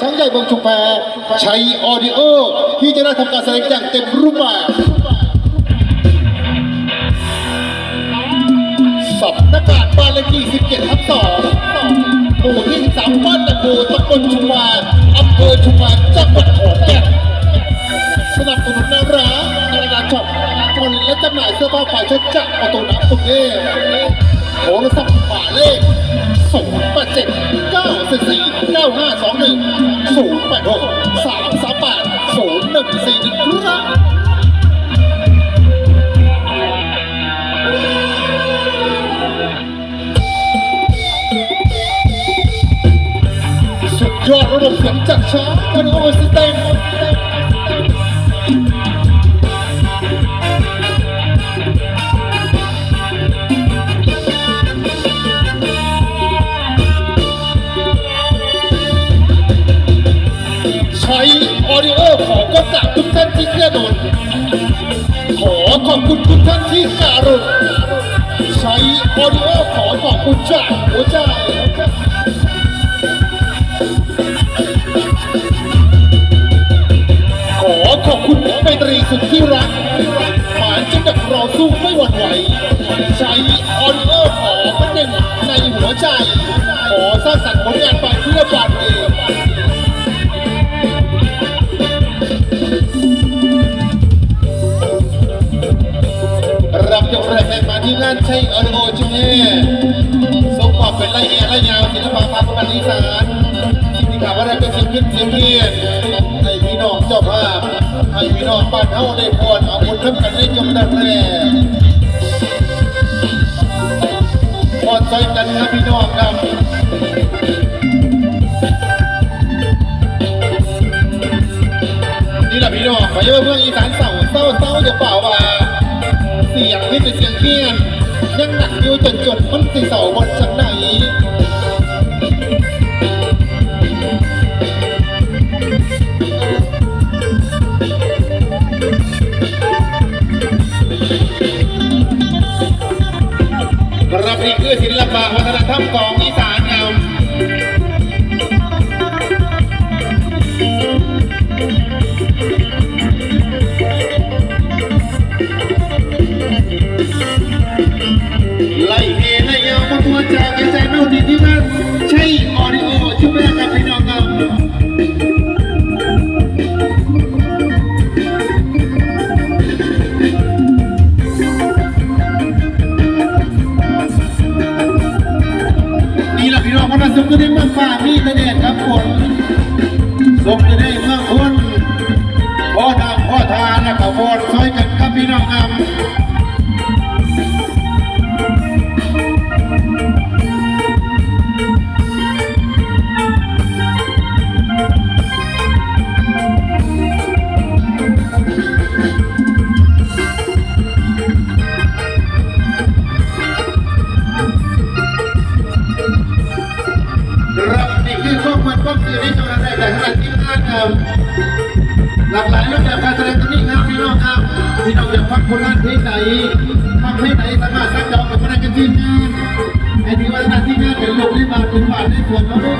ช้างใหญ่บงชุมแพใช้ออดิโอ ที่จะได้ทำการแสดงอย่างเต็มรูปแบบสอบนักการบ้านเลขที่ 17ทับ2หมู่ที่13บ้านตะโกตำบนชุมวานอำเภอชุมวาจังหวัดขอนแก่นสนับสนุนนาร้านนาฬิกาช็อปผลิตและจำหน่ายเสื้อผ้าฝ่ายชดจากประตูน้ำสุเทพโทรศัพท์หมายเลข0 8 7 9 4 9 5 2 ศูนย์แปดหกสามสามแปดศูนย์หนึ่งสี่หนึ่งครับสุดยอดระบบเสียงจัดช้าออดิโอซิสเต็ม ออดิโอของก็กราบทุกท่านที่เกื้อหนุนขอขอบคุณทุกท่านที่การุณใช้ออดิโอขอขอบคุณจากหัวใจขอขอบคุณไมตรีสุดที่รัก รับยกแรกแรกมาที่งานใช้ออดิโอจุเน่ทรงความเป็นไรเอียดและยาวศิลปะภาคอีสานที่ข่าวว่าได้เป็นสียงขึ้นเสียงเทียนให้พี่น้องเจ้าภาพให้พี่น้องบ้านเฮาได้พรเอาบุญร่วมกันได้จงดังแน่พอใจกันครับพี่น้องครับนี่แหละพี่น้องขอเยอะเพื่อนอีสานเศร้าเศร้าเศร้าจะเปล่าว่า สียงที่เป็นเสียงเทียน ยังหนักอยู่จนจนมันสิเสาบนชั้นไหนรับนี่คือศิลปะวัฒนธรรมของอีสาน ทำพ่อทานและกับวอนซอยกันครับพี่น้องครับ หลากหลายรูปแบบการแสดงตรงนี้ครับพี่น้องครับพี่น้องอยากฟังผลงานเพลงไหนฟังเพลงไหนสามารถสั่งจองกับพนักงานที่งานไอ้ที่ว่าทาที่งานเป็นลูกที่มาเป็นบาทในส่วนเขาด้วย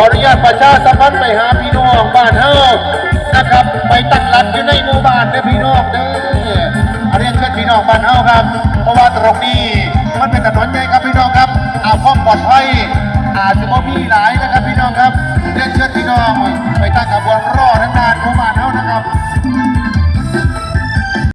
ออนุญาตประชาสัมพันธ์ไปหาพี่น้องบ้านเฮานะครับ ไปตั้งหลักอยู่ในหมู่บ้านเด้อพี่น้องเด้อเรียนเชิญพี่น้องบ้านเฮาครับ เพราะว่าตรงนี้มันเป็นถนนใหญ่ครับพี่น้องครับเอาความปลอดภัยอาจจะบ่มีหลายนะครับพี่น้องครับเรียนเชิญพี่น้องไปตั้งขบวนรอทั้ง